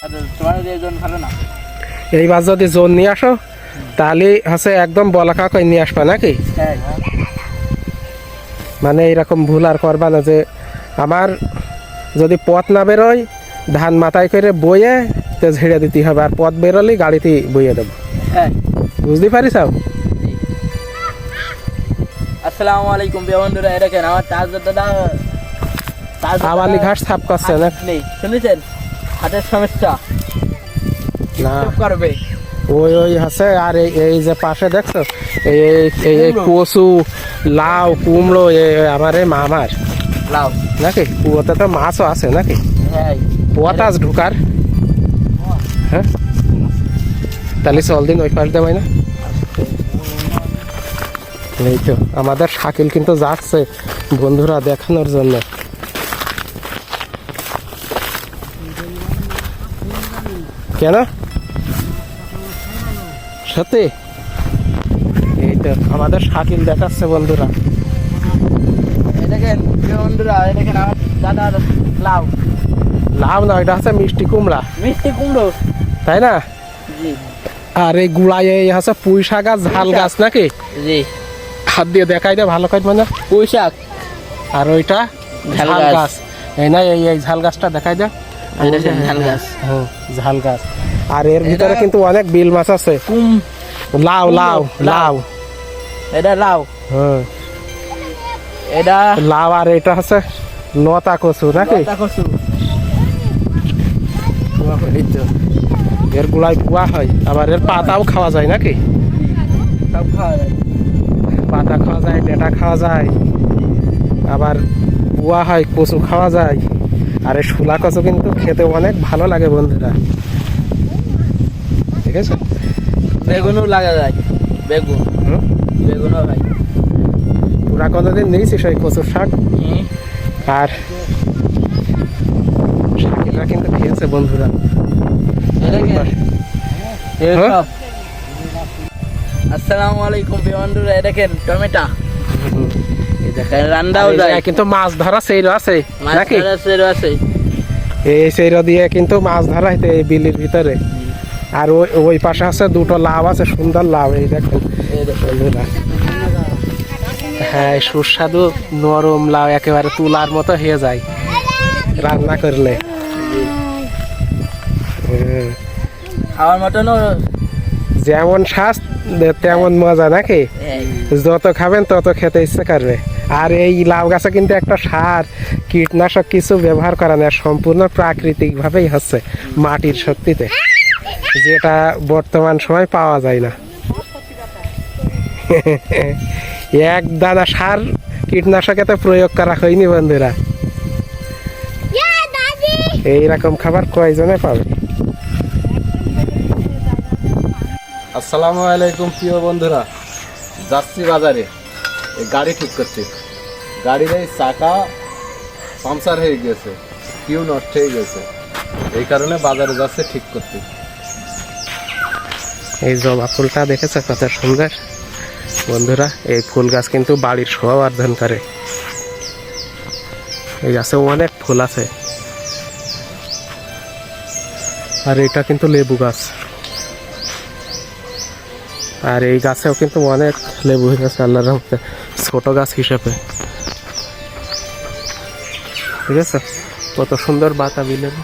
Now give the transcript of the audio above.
ভালো না? এইবার যদি জোন নিয়ে আসো তাহলে হচ্ছে একদম বলাকা করে নিয়ে আসবা নাকি? হ্যাঁ। মানে এইরকম ভুল আর করবা না যে আমার যদি পথ না বেরোয় ধান মাথায় করে বইয়ে তো ঝেড়ে দিতে হবে আর পথ বেরোলেই গাড়িতে বইয়ে দেবো। হ্যাঁ। বুঝতে পারিস আসসালামু আলাইকুম বন্ধুরা এটা কেন আমার তাজ দাদা তাজ আওয়ালি ঘাস সাফ করছে না? শুনেছেন? হাতের সমস্যা। না। করবে। ওই ওই আছে আর এই যে পাশে দেখছ এই এই- কচু লাউ কুমড়ো আমার এই মামার। লাও নাকি? কুয়োতে তো মাছও আছে নাকি? হ্যাঁ। ঢুকার। হ্যাঁ? তাহলে চল দিন ওই পাশ দেওয়াই না। এই তো আমাদের শাকিল কিন্তু যাচ্ছে বন্ধুরা দেখানোর জন্য। কেন? সত্যি? এই তো আমাদের শাকিল দেখাচ্ছে বন্ধুরা। দেখেন বন্ধুরা দেখেন আমার দাদার লাউ। লাভ না এটা হচ্ছে মিষ্টি কুমড়া। মিষ্টি কুমড়ো। তাই না? আর এই গুড়াই এই হচ্ছে পুঁই শাক আর ঝাল গাছ নাকি? জি। হাত দিয়ে দেখাই দে ভালো করে মানে। পুঁই শাক। আর ওইটা ঝাল গাছ। এই না এই ঝাল গাছটা দেখাই দে। এই দেখেন ঝাল গাছ। হুম, ঝাল গাছ। আর এর ভিতরে কিন্তু অনেক বিল মাছ আছে। লাউ লাউ লাউ। এটা লাউ। হুম এটা লাউ আর এটা হচ্ছে লতা কচু নাকি? কচু। এর গুলাই কুয়া হয় আবার এর পাতাও খাওয়া যায় নাকি? পাতা খাওয়া যায় ডেটা খাওয়া যায়। আবার কুয়া হয় কচু খাওয়া যায়। আর এই শুলা কচু কিন্তু খেতে অনেক ভালো লাগে বন্ধুরা। ঠিক আছে বেগুনও লাগা যায়। বেগুন। হুম? বেগুনও হয় তোরা কতদিন নিয়েছিস ওই কচুর শাক? আর শাকিরা কিন্তু খেয়েছে বন্ধুরা। হ্যাঁ? আসসালামু আলাইকুম এই দেখেন টমেটো। দেখেন রান্দাও যায়। কিন্তু মাছ ধরা সেই আছে নাকি? আছে। এই সেই দিয়ে কিন্তু মাছ ধরা হইতে এই বিলির ভিতরে। আর ওই ওই পাশে আছে দুটো লাভ আছে সুন্দর লাভ এই দেখেন। বন্ধুরা। হ্যাঁ সুস্বাদু নরম লাউ একেবারে তুলার মতো হয়ে যায় রান্না করলে। যেমন শ্বাস তেমন মজা নাকি? যত খাবেন তত খেতে ইচ্ছে করবে। আর এই লাউ গাছে কিন্তু একটা সার, কীটনাশক কিছু ব্যবহার করা না সম্পূর্ণ প্রাকৃতিকভাবেই হচ্ছে মাটির শক্তিতে, যেটা বর্তমান সময় পাওয়া যায় না। এক দানা সার কীটনাশকেতে প্রয়োগ করা হয়নি বন্ধুরা। এইরকম খাবার কয়জনে পাবে? আসসালামু আলাইকুম, প্রিয় বন্ধুরা। যাচ্ছি বাজারে। গাড়ি ঠিক করছি। গাড়ির এই চাকা পাংচার হয়ে গেছে কিউ নষ্ট হয়ে গেছে। এই কারণে বাজারে যাচ্ছে ঠিক করতে। এই জবা ফুলটা দেখেছ কত সুন্দর? বন্ধুরা, এই ফুল গাছ কিন্তু বাড়ির শোভা বর্ধন করে। এই গাছে অনেক ফুল আছে। আর এটা কিন্তু লেবু গাছ। আর এই গাছেও কিন্তু অনেক লেবু হয়ে গেছে রহমতে, ছোট গাছ হিসেবে। ঠিক আছে? কত সুন্দর বাতাবি লেবু।